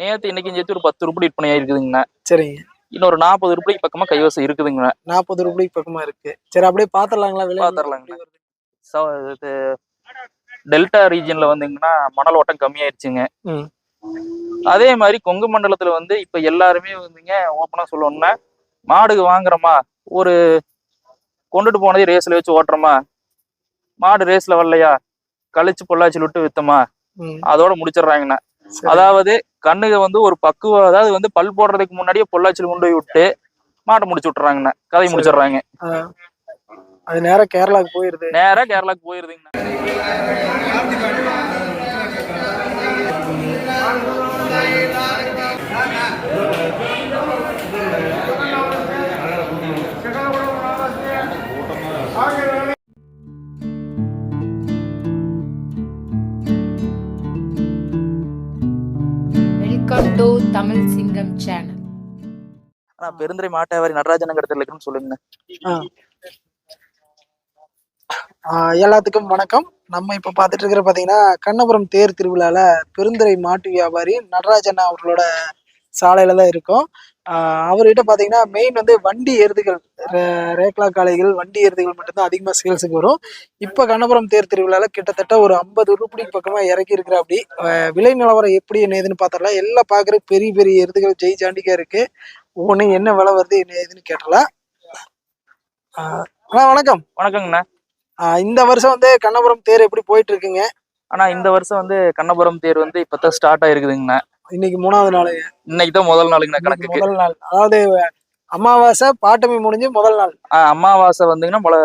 நேத்து இன்னைக்கு சேர்த்து ஒரு பத்து ரூபாய் விற்பனை ஆயிருக்குதுங்கண்ணா சரிங்க. இன்னொரு நாற்பது ரூபாய்க்கு பக்கமா கைவசம் இருக்குதுங்கண்ணா. நாற்பது ரூபாய்க்கு பக்கமா இருக்கு. சரி அப்படியே பாத்திரலாங்களா? விலை பாத்திரலாங்க. டெல்டா ரீஜன்ல வந்துங்கன்னா மணல் ஓட்டம் கம்மியாயிருச்சுங்க. அதே மாதிரி கொங்கு மண்டலத்துல வந்து இப்ப எல்லாருமே வந்துங்க ஓப்பனா சொல்லணும்னா மாடு வாங்குறோமா? ஒரு கொண்டுட்டு போனதே ரேஸ்ல வச்சு ஓட்டுறோமா? மாடு ரேஸ்ல வரலையா? கழிச்சு பொள்ளாச்சி விட்டு வித்தமா? அதோட முடிச்சிடுறாங்கண்ணா. அதாவது கண்ணுக்கு வந்து ஒரு பக்குவ அதாவது வந்து பல் போடுறதுக்கு முன்னாடியே பொள்ளாச்சியில் கொண்டு போய் விட்டு மாட்டை முடிச்சு விட்டுறாங்கண்ணா. கதை. முடிச்சிடுறாங்க. அது நேரா கேரளாக்கு போயிருது. நேரா கேரளாக்கு போயிருதுங்கண்ணா. சேனல் ஆனா பெருந்துறை மாட்டாவாரி நடராஜன் கடத்தல இருக்குன்னு சொல்லுங்கண்ணா ஆ, எல்லாத்துக்கும் வணக்கம். நம்ம இப்ப பாத்துட்டு இருக்கிற பாத்தீங்கன்னா கண்ணபுரம் தேர் திருவிழால பெருந்துறை மாட்டு வியாபாரி நடராஜன் அவர்களோட சாலையில தான் இருக்கும். அவர்கிட்ட பாத்தீங்கன்னா மெயின் வந்து வண்டி எருதுகள் ரேக்லா காளைகள் வண்டி எருதுகள் மட்டும்தான் அதிகமா சேல்ஸுக்கு வரும். இப்ப கண்ணபுரம் தேர் திருவிழால கிட்டத்தட்ட ஒரு ஐம்பது ரூபாய் பக்கமா இறக்கி இருக்கிற அப்படி விலை நிலவரம் எப்படி என்ன ஏதுன்னு பாத்திரலாம். எல்லாம் பாக்குற பெரிய பெரிய எருதுகள் ஜெய் ஜாண்டிக்கா இருக்கு. ஒவ்வொன்றும் என்ன விலை வருது என்ன ஏதுன்னு கேட்டலாம். அண்ணா வணக்கம். வணக்கங்கண்ணா. இந்த வருஷம் வந்து கண்ணபுரம் தேர் எப்படி போயிட்டு இருக்குங்க? ஆனா இந்த வருஷம் வந்து கண்ணபுரம் தேர் வந்து இப்பதான் ஸ்டார்ட் ஆயிருக்குதுங்கண்ணா. இன்னைக்கு மூணாவது நாள். இன்னைக்கு தான் முதல் இன்னைக்கு கணக்குக்கு. முதல் நாள். அதாவது அமாவாசை பாட்டமி முடிஞ்சு முதல் நாள். அமாவாசை வந்துங்கன்னா மொள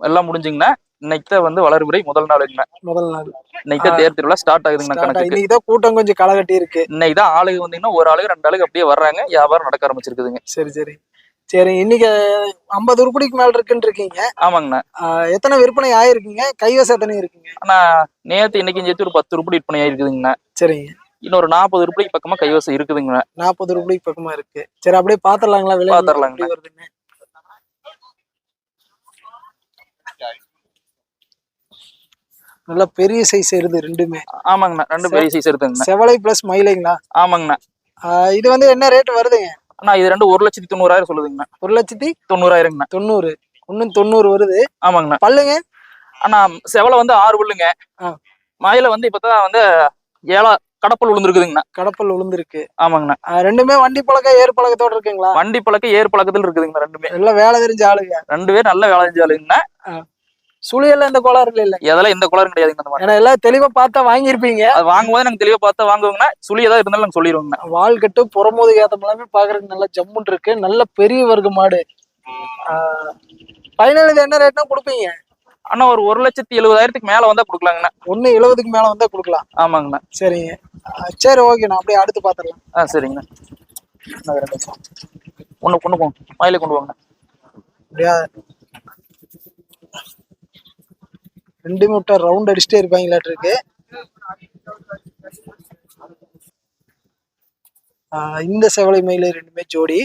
எல்லாம் முடிஞ்சுங்கண்ணா. இன்னைக்கு தான் வந்து வளர்பிறை முதல் நாளுங்கண்ணா. முதல் நாள். இன்னைக்கு தான் தேர் திருவிழா ஸ்டார்ட் ஆகுதுங்கண்ணா கணக்குக்கு. இன்னைக்கு தான் கூட்டம் கொஞ்சம் களை கட்டி இருக்கு. இன்னைக்கு தான் ஆளுங்க வந்தீங்கன்னா ஒரு ஆளுக்கு ரெண்டு ஆளுக்கு அப்படியே வர்றாங்க. வியாபாரம் நடக்க ஆரம்பிச்சிருக்குதுங்க. சரி சரி. சரி இன்னைக்கு ஐம்பது உருப்படிக்கு மேல இருக்குன்னு இருக்கீங்க. ஆமாங்கண்ணா. எத்தனை விற்பனை ஆயிருக்குங்க? கைவசம் எத்தனை இருக்குங்க? ஆனா நேத்து இன்னைக்கு சேர்த்து ஒரு பத்து ரூபாய் விற்பனை ஆயிருக்குதுங்கண்ணா. சரிங்க. இன்னொரு நாற்பது ரூபாய்க்கு பக்கமா கைவசம் இருக்குதுங்கண்ணா நாற்பது ரூபாய்க்கு பக்கமா இருக்கு. சரி அப்படியே பாத்திரலாங்களா? விலை பாத்திரலாங்க. வருதுன்னு? நல்லா பெரிய சைஸ் எருது ரெண்டுமே. ஆமாங்கண்ணா ரெண்டு பெரிய சைஸ் இருக்குங்கண்ணா செவலை பிளஸ் மயிலைங்களா? ஆமாங்கண்ணா. இது வந்து என்ன ரேட் வருதுங்க? அண்ணா இது ரெண்டு ஒரு லட்சத்தி தொண்ணூறாயிரம் சொல்லுதுங்கண்ணா. ஒரு லட்சத்தி தொண்ணூறாயிரங்கண்ணா. தொண்ணூறு. ஒன்னும் தொண்ணூறு வருது. ஆமாங்கண்ணா. பல்லுங்க? அண்ணா செவலை வந்து ஆறு புல்லுங்க. மயில வந்து இப்பதான் வந்து ஏழா கடப்பல் விழுந்துருக்குதுங்கண்ணா கடப்பல் விழுந்திருக்கு ஆமாங்கண்ணா. ரெண்டுமே வண்டி பழக்கம் ஏறு பழக்கத்தோட இருக்குங்களா? வண்டி பழக்கம் ஏர் பழக்கத்துல இருக்குதுங்கண்ணா ரெண்டுமே. எல்லாம் வேலை தெரிஞ்ச ஆளுங்க. ரெண்டு பேரும் நல்ல வேலை செஞ்சாலுங்கண்ணா சுழியெல்லாம் இந்த கோளாறுல இல்ல எதெல்லாம் எந்த குளரும் கிடையாதுங்க ஏன்னா எல்லாம் தெளிவா பார்த்தா வாங்கியிருப்பீங்க. அது வாங்கும்போது நாங்க தெளிவா பார்த்தா வாங்குவோங்கண்ணா. சுழி ஏதாவது இருந்தாலும் நாங்க சொல்லிடுவோங்கண்ணா வால் கட்டு புறமோது ஏத்தம் எல்லாமே பாக்குறதுக்கு நல்லா ஜம்முன் இருக்கு. நல்ல பெரிய வர்க்க மாடு. ஃபைனல் இது என்ன ரேட்னா கொடுப்பீங்க? அண்ணா ஒரு ஒரு லட்சத்தி எழுபதாயிரத்துக்கு மேல வந்தா கொடுக்கலாங்கண்ணா. ஒண்ணு எழுபதுக்கு மேல வந்தா கொடுக்கலாம். ஆமாங்கண்ணா. சரிங்க. சரி ஓகே நான் அப்படியே அடுத்து பாத்துடலாம். ஆ சரிங்கண்ணா. ஒண்ணு கொண்டு போங்க. மயில கொண்டு போங்கண்ணா அப்படியா? ரெண்டு முட்டை ரவுண்ட் அடிச்சுட்டே இருப்பாங்களாட்டு இருக்கு. இந்த செவலை மயில ரெண்டுமே ஜோடி.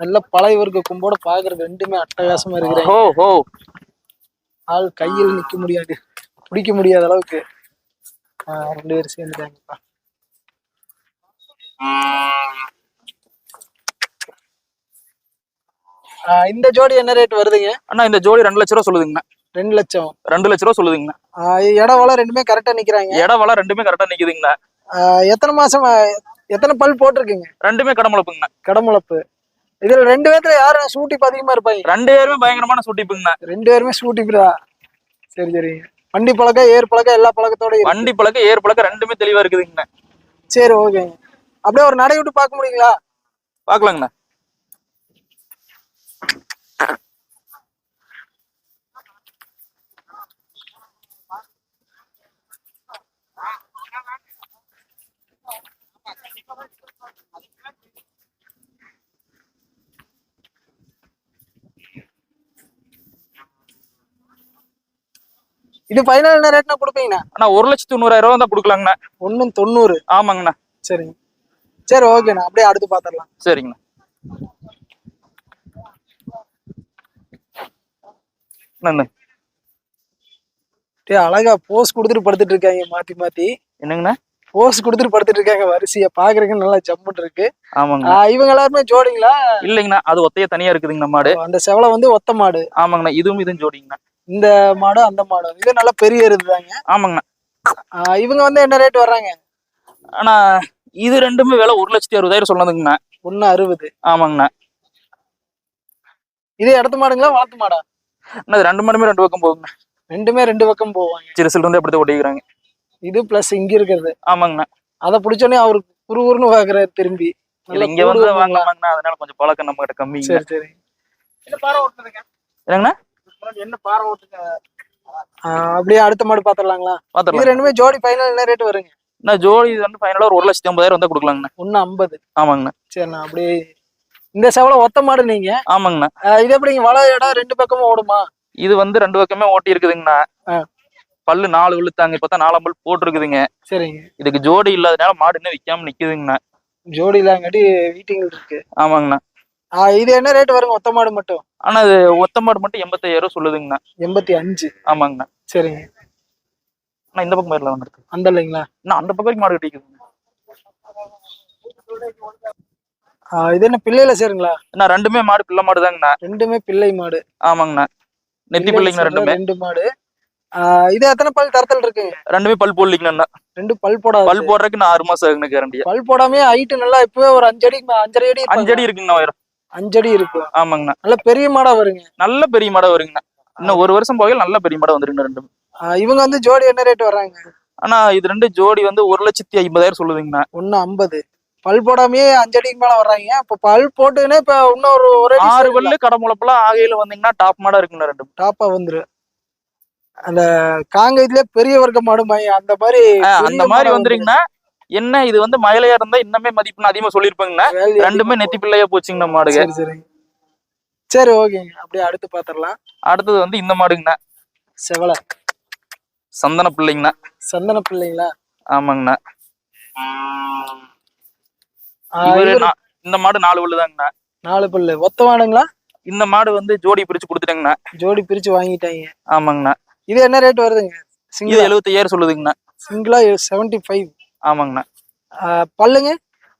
நல்ல பழைய கும்போட பாக்குறது ரெண்டுமே அட்டகாசமா இருக்கிறாங்க ஹோ ஹோ ஆள் கையில் நிக்க முடியாது. பிடிக்க முடியாத அளவுக்கு. ரெண்டு பேரும் சேர்ந்துட்டாங்கப்பா. இந்த ஜோடி என்ன ரேட் வருதுங்க? அண்ணா இந்த ஜோடி ரெண்டு லட்ச ரூபா சொல்லுதுங்கண்ணா. ரெண்டு லட்சம். ரெண்டு லட்ச ரூபா சொல்லுதுங்கண்ணா. வளம் ரெண்டுமே கரெக்டா நிக்கிறாங்க. இடம் வளம் ரெண்டுமே கரெக்டா நிக்குதுங்கண்ணா. எத்தனை மாசம் எத்தனை பல் போட்டிருக்குங்க? ரெண்டுமே கடமுளப்புங்கண்ணா கடமுளப்பு இதுல ரெண்டு பேத்துல யாரு சூட்டிப்பு அதிகமா இருப்பாங்க? ரெண்டு பேருமே பயங்கரமான சுட்டிப்புங்கண்ணா ரெண்டு பேருமே சூட்டிப்புடா சரி சரி. வண்டி பழக்கம் ஏர் பழக்கம் எல்லா பழக்கத்தோட இருக்கு. வண்டி பழக்கம் ஏர் பழக்கம் ரெண்டுமே தெளிவா இருக்குதுங்கண்ணா. சரி ஓகேங்க அப்படியே ஒரு நடை விட்டு பார்க்க முடியுங்களா? பாக்கலாங்கண்ணா இது ஃபைனல் என்ன ரேட்னா கொடுப்பீங்கண்ணா. அண்ணா ஒரு லட்சத்தி தொண்ணூறாயிரம் ரூபா தான் கொடுக்கலாங்கண்ணா. ஒன்றும் தொண்ணூறு. ஆமாங்கண்ணா. சரிங்க. சரி ஓகேண்ணா. அப்படியே அடுத்து பார்த்துடலாம் சரிங்கண்ணா. என்னங்க டேய் அழகா போஸ் கொடுத்துட்டு படுத்துட்டு இருக்காங்க மாத்தி மாத்தி. என்னங்கண்ணா? போஸ் கொடுத்துட்டு படுத்துட்டு இருக்காங்க வரிசையா. பாக்குறதுக்கு நல்லா ஜம்முன்னு இருக்கு. ஆமாங்க ஆஹ் இவங்க எல்லாருமே ஜோடிங்களா? இல்லைங்கண்ணா அது ஒத்தைய தனியா இருக்குதுங்க மாடு அந்த செவலை வந்து ஒத்த மாடு. ஆமாங்கண்ணா இதுவும் இதுவும் ஜோடிங்கண்ணா. இந்த மாடு அந்த மாடு. இது நல்லா பெரிய எருதுதாங்க ஆமாங்கண்ணா ஆஹ் இவங்க வந்து என்ன ரேட் வர்றாங்க? ஆனா இது ரெண்டுமே விலை ஒரு லட்சத்தி அறுபதாயிரம் சொன்னதுங்கண்ணா. ஒண்ணு அறுபது. ஆமாங்கண்ணா. இது இடத்து மாடுங்களா வளர்த்து மாடா? அண்ணா ரெண்டு மாடுமே ரெண்டு பக்கம் போகுங்க ரெண்டுமே ரெண்டு பக்கம் போவாங்க. சிறுசில் இருந்து அப்படித்தான் ஓட்டிக்கிறாங்க. இது பிளஸ் இங்க இருக்கிறது. ஆமாங்கண்ணா. அதை பிடிச்சோடனே அவருக்கு குறுகுறுன்னு பாக்குறாரு திரும்பி. இங்க வந்து? வாங்கலாமாங்கண்ணா. அதனால கொஞ்சம் பழக்கம் நம்ம கிட்ட கம்மிங்க. சரி சரி. என்னங்கண்ணா? என்ன பாறை ஓட்டுங்க? அப்படியே அடுத்த மாடு பாத்திரலாங்களா? பாத்துடலாம் இது ரெண்டுமே ஜோடி ஃபைனல் என்ன ரேட் வருங்க? நான் ஜோடி இது வந்து ஃபைனலா ஒரு லட்சத்தி ஐம்பதாயிரம் வந்தா கொடுக்கலாங்கண்ணா. ஒண்ணு ஐம்பது. ஆமாங்கண்ணா. சரிண்ணா அப்படியே இந்த செவலை ஒத்த மாடு நீங்க. ஆமாங்கண்ணா. இது எப்படிங்க வள இடம் ரெண்டு பக்கமும் ஓடுமா? இது வந்து ரெண்டு பக்கமே ஓட்டி இருக்குதுங்கண்ணா. பல்லு நாலு விழுத்தாங்க இப்பதான் நாலாம் பல் போட்டிருக்குதுங்க. சரிங்க. இதுக்கு ஜோடி இல்லாதனால மாடு இன்னும் விக்காம நிக்குதுங்கண்ணா. ஜோடி இல்லாங்காட்டி வீட்டிங் இருக்கு. ஆமாங்கண்ணா. இது என்ன ரேட் வருங்க? ஒத்த மாடு மட்டும்? ஆனா அது ஒத்த மாடு மட்டும் எண்பத்தாயிரம் சொல்லுதுங்கண்ணா. எண்பத்தி அஞ்சு? ஆமாங்கண்ணா. சரிங்க. ஆனா இந்த பக்கம் போயிடலாம் வந்துருக்கு. அந்த இல்லைங்களா? இன்னும் அந்த பக்கம் மாடு கட்டிக்குதுங்க ஆஹ் இது என்ன பிள்ளையில சேருங்களா? நான் ரெண்டுமே மாடு பிள்ளை மாடு தாங்கண்ணா ரெண்டுமே பிள்ளை மாடு. ஆமாங்கண்ணா. நெத்தி சேர்ற ரெண்டுமே. ரெண்டு மாடு. இது எத்தனை பல் தரத்தல் இருக்கு? ரெண்டுமே பல் போடலிங்கண்ணா ரெண்டு பல் போடாது. பல் போடுறதுக்கு நான் ஆறு மாசம் ஆகுங்க கேரண்டியா பல் போடாமே ஹைட் நல்லா இப்பவே ஒரு அஞ்சு அடி அஞ்சரை அடி அஞ்சு அடி இருக்குங்கண்ணா உயரம். அஞ்சு அடி இருக்கும் ஆமாங்கண்ணா. நல்ல பெரிய மாடா வருங்க. நல்ல பெரிய மாடா வருங்கண்ணா. இன்னும் ஒரு வருஷம் போகையில் நல்ல பெரிய மாடா வந்துருங்கண்ணா ரெண்டும் இவங்க வந்து ஜோடி என்ன ரேட் வர்றாங்க? ஆனா இது ரெண்டு ஜோடி வந்து ஒரு லட்சத்தி ஐம்பதாயிரம் சொல்லுதுங்கண்ணா. ஒண்ணு ஐம்பது. பல் போடாமே அஞ்சு அடிக்கு மேல வர்றாங்க. இப்ப பல் போட்டுன்னு இப்ப இன்னும் ஒரு ஆறு பல்லு கடமுளப்பெல்லாம் ஆகையில வந்தீங்கன்னா டாப் மாடா இருக்குண்ணா ரெண்டும் டாப்பா வந்துரு. அந்த காங்கயத்திலே பெரிய வர்க்க மாடு அந்த மாதிரி அந்த மாதிரி மாடா வந்துருங்கண்ணா. என்ன இது வந்து மயிலையா இருந்தா இன்னமே மதிப்பு அதிகமா சொல்லிருப்பாங்கண்ணா ரெண்டுமே நெத்தி பிள்ளையா போச்சுங்கண்ணா மாடுங்க. சரி ஓகேங்க. அப்படியே அடுத்து பாத்திரலாம். அடுத்தது வந்து இந்த மாடுங்கண்ணா. செவலை. சந்தன பிள்ளைங்கண்ணா. சந்தன பிள்ளைங்களா? ஆமாங்கண்ணா. இந்த மாடு நாலு பல்லுதாங்கண்ணா. நாலு பல்லு. ஒத்த மாடுங்களா? இந்த மாடு வந்து ஜோடி பிரிச்சு கொடுத்துட்டேங்கண்ணா. ஜோடி பிரிச்சு வாங்கிட்டாங்க. ஆமாங்கண்ணா. இது என்ன ரேட் வருதுங்க? சிங்கிளா? எழுபத்தையாயிரம் சொல்லுதுங்கண்ணா. சிங்கிளா செவன்டி ஃபைவ் ஆமாங்கண்ணா. பல்லுங்க?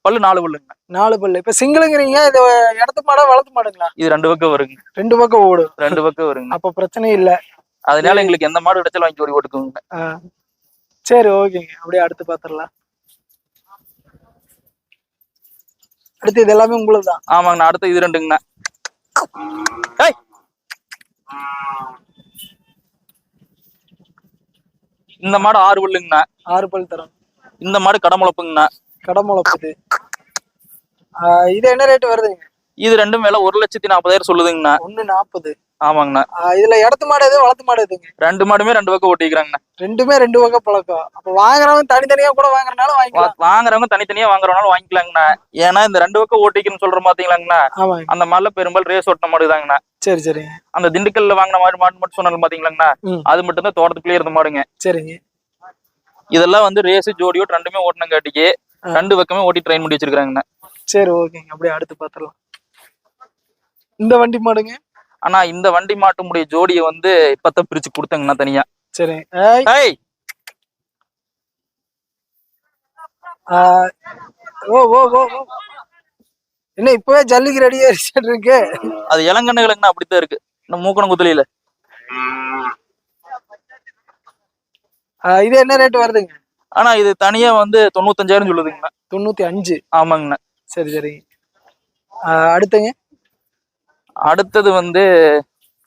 பல்லு நாலு பல்லுங்கண்ணா. நாலு பல்லு. இப்ப சிங்கிளுங்கிறீங்க இது இடத்து மாடா வளர்த்து மாடுங்களா? இது ரெண்டு பக்கம் வருங்க. ரெண்டு பக்கம் ஓடும் ரெண்டு பக்கம் வருங்க. அப்ப பிரச்சனை இல்ல. அதனால எங்களுக்கு எந்த மாடு கிடைச்சாலும் வாங்கி ஜோடி போட்டுக்கோங்க ஆ. சரி ஓகேங்க. அப்படியே அடுத்து பாத்திரலாம். அடுத்து இது எல்லாமே உங்களுக்கு தான் ஆமாங்கண்ணா. அடுத்து இது ரெண்டுங்கண்ணா. இந்த மாடு ஆறு பல்லுங்கண்ணா. ஆறு பல் தரம். இந்த மாடு கடமுளப்புங்கண்ணா கடமுளப்புது இது என்ன ரேட் வருதுங்க இது ரெண்டும் விலை ஒரு லட்சத்தி நாற்பதாயிரம் சொல்லுதுங்கண்ணா. ஒண்ணு நாற்பது. ஆமாங்கண்ணா. இதுல இடத்து மாடு எது வளர்த்து மாடு எதுங்க? ரெண்டு மாடுமே ரெண்டு பக்கம் ஓட்டிக்கிறாங்கண்ணா. ரெண்டுமே ரெண்டு வகை பழக்கம். அப்ப வாங்குறவன் தனித்தனியா கூட வாங்குறனால வாங்கிக்கலாம். வாங்குறவங்க தனித்தனியா வாங்குறவனாலும் வாங்கிக்கலாங்கண்ணா. ஏன்னா இந்த ரெண்டு பக்கம் ஓட்டிக்கணும்னு சொல்ற பாத்தீங்களாங்கண்ணா அந்த மாடுல பெரும்பாலும் ரேஸ் ஓட்டின மாடு தாங்கண்ணா சரி சரிங்க. அந்த திண்டுக்கல்ல வாங்கின மாடு மாடு மட்டும் சொன்னாலும் பாத்தீங்களாங்கண்ணா. அது மட்டும் தான் தோட்டத்துக்குள்ளே இருந்த மாடுங்க. சரிங்க. இதெல்லாம் வந்து ரேஸ் ஜோடியோட் ரெண்டுமே ஓட்டினங்காட்டிக்கு. ரெண்டு பக்கமே ஓட்டி ட்ரெயின் பண்ணி வச்சிருக்காங்கண்ணா சரி ஓகேங்க. அப்படியே அடுத்து பாத்திரலாம் இந்த வண்டி மாடுங்க? ஆனா இந்த வண்டி மாட்டுமுடைய ஜோடியை வந்து இப்பதான் பிரிச்சு கொடுத்தாங்கண்ணா தனியா. சரிங்க ஏய், ஓ ஓ ஓ. என்ன இப்பவே ஜல்லிக்கு ரெடியா இருக்கு? அது இளங்கண்ணுகளுங்கண்ணா அப்படித்தான் இருக்கு. இந்த மூக்கணம் குத்துலையில ஆ, இது என்ன ரேட் வருதுங்க? ஆனா இது தனியா வந்து தொண்ணூத்தஞ்சாயிரம் சொல்லுதுங்கண்ணா தொண்ணூத்தி அஞ்சு. ஆமாங்கண்ணா. சரி ஆ, அடுத்துங்க. அடுத்தது வந்து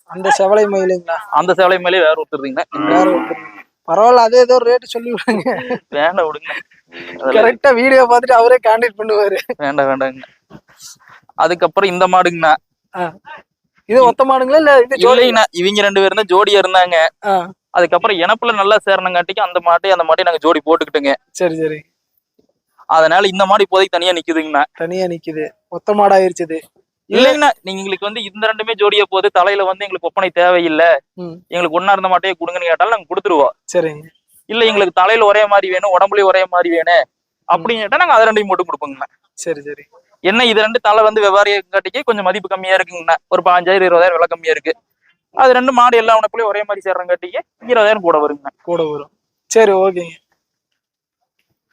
அந்த செவலை மயிலுங்களா? அந்த சேலை மேலே வேற ஒருத்தருதுங்கண்ணா. வேற ஒருத்தர். பரவாயில்ல அதே ஏதோ ரேட் சொல்லி விடுங்க. வேண்டாம் விடுங்க கரெக்டா வீடியோ பார்த்துட்டு அவரே கான்டாக்ட் பண்ணுவாரு. வேண்டாம் வேண்டாங்க அதுக்கப்புறம் இந்த மாடுங்கண்ணா. இது ஒத்த மாடுங்களா இல்ல இது ஜோடி? இல்லைங்கண்ணா இவங்க ரெண்டு பேரும் தான் ஜோடியா இருந்தாங்க. அதுக்கப்புறம் இனப்புல நல்லா சேரணங்காட்டிக்கு அந்த மாட்டை அந்த மாட்டையும் நாங்க ஜோடி போட்டுக்கிட்டுங்க. சரி சரி. அதனால இந்த மாடு இப்போதைக்கு தனியா நிக்குதுங்கண்ணா. தனியா நிக்குது. ஒத்த மாடாயிருச்சு இது இல்லைங்கண்ணா நீங்க எங்களுக்கு வந்து இந்த ரெண்டுமே ஜோடியா போகுது. தலையில வந்து எங்களுக்கு ஒப்பனை தேவையில்லை. எங்களுக்கு ஒன்னா இருந்த மாட்டையே கொடுங்கன்னு கேட்டாலும் நாங்க கொடுத்துருவோம். சரிங்க. இல்ல எங்களுக்கு தலையில ஒரே மாதிரி வேணும் உடம்புலயும் ஒரே மாதிரி வேணும் அப்படின்னு கேட்டா நாங்க அதை ரெண்டையும் மட்டும் கொடுப்போங்கண்ணா. சரி சரி. என்ன இது ரெண்டு தலை வந்து வெவ்வேறு காட்டிக்கு கொஞ்சம் மதிப்பு கம்மியா இருக்குங்கண்ணா. ஒரு பாஞ்சாயிரம் இருபதாயிரம் விலை கம்மியா இருக்கு. அது ரெண்டு மாடு எல்லா உனக்குள்ளேயும் ஒரே மாதிரி சேர்றங்காட்டிக்கு இருபதாயிரம் கூட வருங்க. கூட வரும். சரி ஓகேங்க.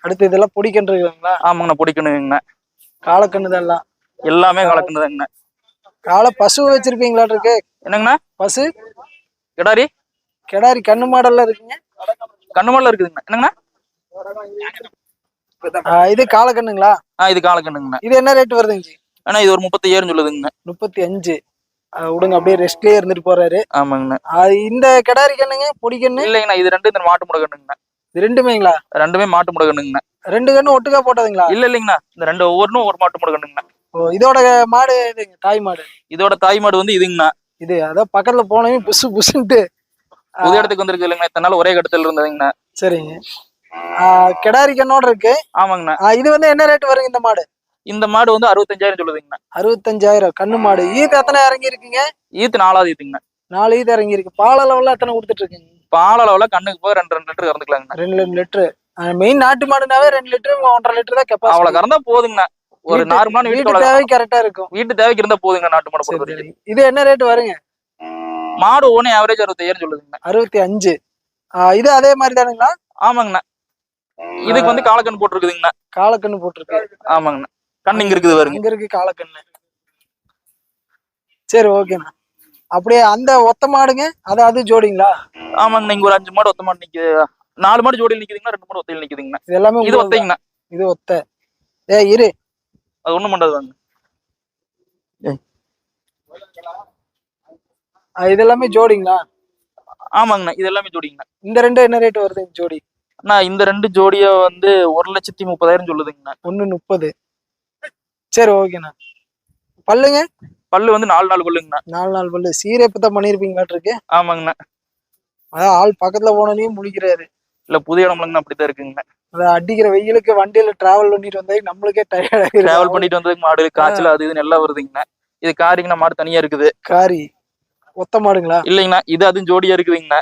அடுத்து இதெல்லாம் பொடிக்கன்று இருக்குங்களா ஆமாங்கண்ணா பிடிக்கணுங்கண்ணா காலக்கண்ணு இதெல்லாம் எல்லாமே கலக்குனதுங்கண்ணா காலை பசு வச்சிருப்பீங்களா இருக்கு என்னங்கண்ணா? பசு? கிடாரி? கிடாரி கண்ணு மாடல்ல இருக்குங்க. கண்ணுமல்ல இருக்குதுங்கண்ணா என்னங்கண்ணா? இது காலக்கண்ணுங்களா ஆ இது காலக்கண்ணுங்கண்ணா இது என்ன ரேட் வருதுங்க? ஆனா இது ஒரு முப்பத்தையாயிரம் சொல்லுதுங்கண்ணா முப்பத்தி அஞ்சு. விடுங்க அப்படியே ரெஸ்ட்லயே இருந்துட்டு போறாரு. ஆமாங்கண்ணா. இந்த கிடாரி கண்ணுங்க பொடி கண்ணு? இல்லைங்கண்ணா இது ரெண்டு இந்த மாட்டு முட கண்ணுங்கண்ணா. இது ரெண்டுமேங்களா? ரெண்டுமே மாட்டு முட கண்ணுங்கண்ணா. ரெண்டு கண்ணு ஒட்டுக்கா போட்டதுங்களா? இல்ல இல்லைங்கண்ணா இந்த ரெண்டு ஒவ்வொன்றும் ஒரு மாட்டு முட கண்ணுங்கண்ணா. ஓ இதோட மாடு இதுங்க தாய் மாடு. இதோட தாய் மாடு வந்து இதுங்கண்ணா. இது அதான் பக்கத்துல போனவே புசு புசுன்ட்டு. புது இடத்துக்கு வந்திருக்கு இல்லைங்கண்ணா இத்தனை நாள் ஒரே இடத்துல இருந்ததுங்கண்ணா. சரிங்க. கிடாரி கண்ணோட இருக்கு. ஆமாங்கண்ணா. இது வந்து என்ன ரேட் வருங்க இந்த மாடு? இந்த மாடு வந்து அறுபத்தஞ்சாயிரம் சொல்லுதுங்கண்ணா. அறுபத்தஞ்சாயிரம் கண்ணு மாடு. ஈத்து எத்தனை இறங்கி இருக்குங்க ஈத்து நாலாவது ஈத்துங்கண்ணா. நாலு ஈத்து இறங்கி இருக்கு பால் அளவுல எத்தனை கொடுத்துட்டு இருக்குங்க பால் அளவுல கண்ணுக்கு போய் ரெண்டு ரெண்டு லிட்டர் கறந்துக்கலாங்கண்ணா. ரெண்டு ரெண்டு லிட்டரு. மெயின் நாட்டு மாடுனாவே ரெண்டு லிட்டர் ஒன்றரை லிட்டர் தான் அவ்வளவு கெப்பாசிட்டி கறந்தா போதுங்கண்ணா. ஒரு நார்மலான வீட்டு தேவை கரெக்டா இருக்கும். வீட்டு தேவைக்கு இருந்தா போதுங்க நாட்டு மாடு பொறுத்த இது என்ன ரேட் வருங்க? மாடு ஒண்ணு ஆவரேஜ் அறுபத்தாயிரம் சொல்லுதுங்கண்ணா. அறுபத்தி அஞ்சு இது அதே மாதிரி தானுங்களா ஆமாங்கண்ணா. இதுக்கு வந்து காலக்கண் போட்டிருக்குதுங்கண்ணா. காலக்கண்ணு போட்டிருக்கு. ஆமாங்கண்ணா. கண் இங்க இருக்குது பாருங்க. இங்க இருக்கு காலக்கண்ணு சரி ஓகேண்ணா அப்படியே அந்த ஒத்த மாடுங்க? அது அது ஜோடிங்களா? ஆமாங்கண்ணா இங்க ஒரு அஞ்சு மாடு ஒத்த மாடு நிக்குது. நாலு மாடு ஜோடியில் நிக்குதுங்கண்ணா ரெண்டு மாடு ஒத்தையில் நிக்குதுங்கண்ணா. இது எல்லாமே இது ஒத்தைங்கண்ணா. இது ஒத்த. ஏ இரு. அது ஒண்ணும் பண்றது வாங்க இது எல்லாமே ஜோடிங்களா? ஆமாங்கண்ணா இது எல்லாமே ஜோடிங்கண்ணா. இந்த ரெண்டு என்ன ரேட் வருது ஜோடி? அண்ணா இந்த ரெண்டு ஜோடியா வந்து ஒரு லட்சத்தி முப்பதாயிரம் சொல்லுதுங்கண்ணா. ஒண்ணு முப்பது. சரி ஓகேண்ணா பல்லுங்க? பல்லு வந்து நாலு நாள் கொள்ளுங்கண்ணா நாலு நாள் பல்லு. சீரப்பு தான் பண்ணிருப்பீங்களாட்டிருக்கு ஆமாங்கண்ணா. அதான் ஆள் பக்கத்துல போனோனையும் முழிக்கிறாரு. இல்ல புது இடம்லங்கண்ணா அப்படித்தான் இருக்குங்கண்ணா. அதான் அடிக்கிற வெயிலுக்கு வண்டியில டிராவல் பண்ணிட்டு வந்தா நம்மளுக்கே டயர்ட் டிராவல் ஆகிடும் பண்ணிட்டு வந்ததுக்கு மாடு காய்ச்சல் அது இதுன்னு எல்லாம் வருதுங்கண்ணா. இது காரிங்கண்ணா மாடு தனியா இருக்குது. காரி. ஒத்த மாடுங்களா? இல்லைங்கண்ணா இது அதுவும் ஜோடியா இருக்குதுங்கண்ணா.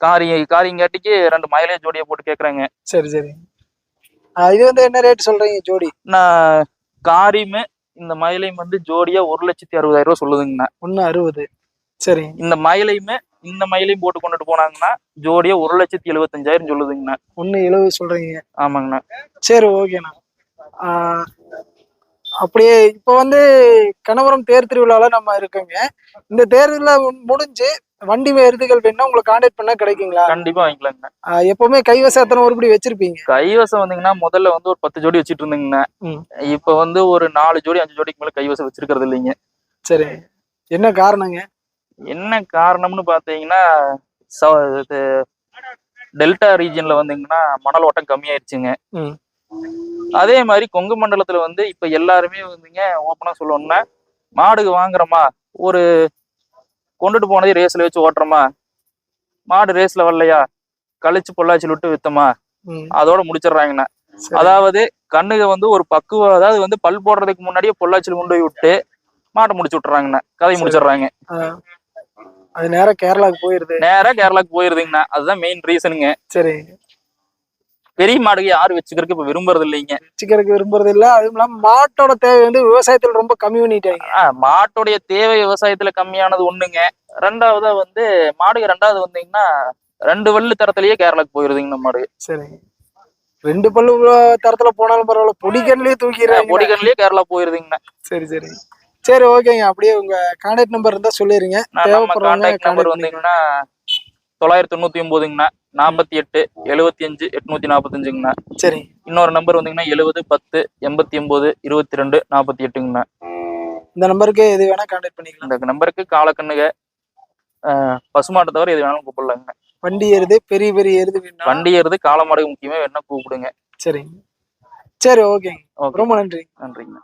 காரி காரிங்காட்டிக்கு ரெண்டு மயிலே ஜோடியா போட்டு கேக்குறாங்க. சரி சரி. இது வந்து என்ன ரேட் சொல்றீங்க ஜோடி? நான் காரியும் இந்த மயிலையும் வந்து ஜோடியா ஒரு லட்சத்தி அறுபதாயிரம் ரூபாய் சொல்லுதுங்கண்ணா. ஒண்ணு அறுபது. சரி. இந்த மயிலையுமே இந்த மயிலையும் போட்டு கொண்டுட்டு போனாங்கன்னா ஜோடியா ஒரு லட்சத்தி எழுபத்தஞ்சாயிரம் சொல்லுதுங்கண்ணா. ஒண்ணு எழுபது சொல்றீங்க. ஆமாங்கண்ணா. சரி ஓகேண்ணா. அப்படியே இப்போ வந்து கணவரம் தேர் திருவிழால நம்ம இருக்கோங்க. இந்த தேர்தல முடிஞ்சு வண்டி எருதுகள் வேணும்னா உங்களை கான்டாக்ட் பண்ணா கிடைக்குங்களா? கண்டிப்பா வாங்கிக்கலாங்கண்ணா ஆ, எப்பவுமே கைவசம் எத்தனை உருப்படி வச்சிருப்பீங்க? கைவசம் வந்தீங்கன்னா முதல்ல வந்து ஒரு பத்து ஜோடி வச்சிட்டு இருந்தீங்கண்ணா ம். இப்ப வந்து ஒரு நாலு ஜோடி அஞ்சு ஜோடிக்கு மேல கைவசம் வச்சிருக்கிறது இல்லைங்க. சரி என்ன காரணங்க? என்ன காரணம்னு பாத்தீங்கன்னா டெல்டா ரீஜன்ல வந்தீங்கன்னா மணல் ஓட்டம் கம்மியாயிருச்சுங்க. அதே மாதிரி கொங்கு மண்டலத்துல வந்து இப்ப எல்லாருமே வந்துங்க ஓப்பனா சொல்லணும்னா மாடு வாங்குறோமா? ஒரு கொண்டுட்டு போனதே ரேஸ்ல வச்சு ஓட்டுறோமா? மாடு ரேஸ்ல வரலையா? கழிச்சு பொள்ளாச்சியில் விட்டு வித்தமா? அதோட முடிச்சிடுறாங்கண்ணா. அதாவது கண்ணுக வந்து ஒரு பக்குவ அதாவது வந்து பல் போடுறதுக்கு முன்னாடியே பொள்ளாச்சியில் கொண்டு போய் விட்டு மாட்டை முடிச்சு விட்டுறாங்கண்ணா. கதையை. முடிச்சிடுறாங்க. அது நேரா கேரளாக்கு போயிருது. நேரா கேரளாக்கு போயிருதுங்கண்ணா. அதுதான் மெயின் ரீசனுங்க சரி. பெரிய மாடுக யாரும் வச்சுக்கிறதுக்கு இப்ப விரும்புறது இல்லைங்க. வச்சுக்கிறதுக்கு விரும்புறது இல்ல. அதுவும் இல்லாம மாட்டோட தேவை வந்து விவசாயத்துல ரொம்ப கம்மி பண்ணிட்டாங்க மாட்டோடைய தேவை விவசாயத்துல கம்மியானது ஒண்ணுங்க. ரெண்டாவதா வந்து மாடுக ரெண்டாவது வந்தீங்கன்னா ரெண்டு வள்ளு தரத்திலேயே கேரளாக்கு போயிருதுங்கண்ணா மாடு. சரி ரெண்டு பல்லு தரத்துல போனாலும் பரவாயில்ல பொடிக்கன்லயே தூக்கிடுறாங்க. பொடிகன்லயே கேரளா போயிருதுங்கண்ணா. சரி சரி. சரி ஓகேங்க. அப்படியே உங்க கான்டாக்ட் நம்பர் இருந்தா தேவைப்படுறவங்க கான்டாக்ட் நம்பர் வந்தீங்கன்னா தொள்ளாயிரத்தி தொண்ணூத்தி ஒன்பதுங்கண்ணா நாற்பத்தி எட்டு எழுபத்தி அஞ்சு எட்நூத்தி நாற்பத்தஞ்சுங்கண்ணா சரி. இன்னொரு நம்பர் வந்தீங்கன்னா எழுபது பத்து எண்பத்தி ஒன்பது இருபத்தி ரெண்டு நாற்பத்தி எட்டுங்கண்ணா. இந்த நம்பருக்கு எது வேணா கான்டாக்ட் பண்ணிக்கலாம். இந்த நம்பருக்கு காலக்கண்ணுக பசுமாட்டை தவிர எது வேணாலும் கூப்பிடலாங்க வண்டி ஏறுது பெரிய பெரிய வேணும் வண்டி ஏறுது காலமாடு முக்கியமே வேணா கூப்பிடுங்க. சரிங்க சரி ஓகேங்க. ஓகே. ரொம்ப நன்றி நன்றிங்க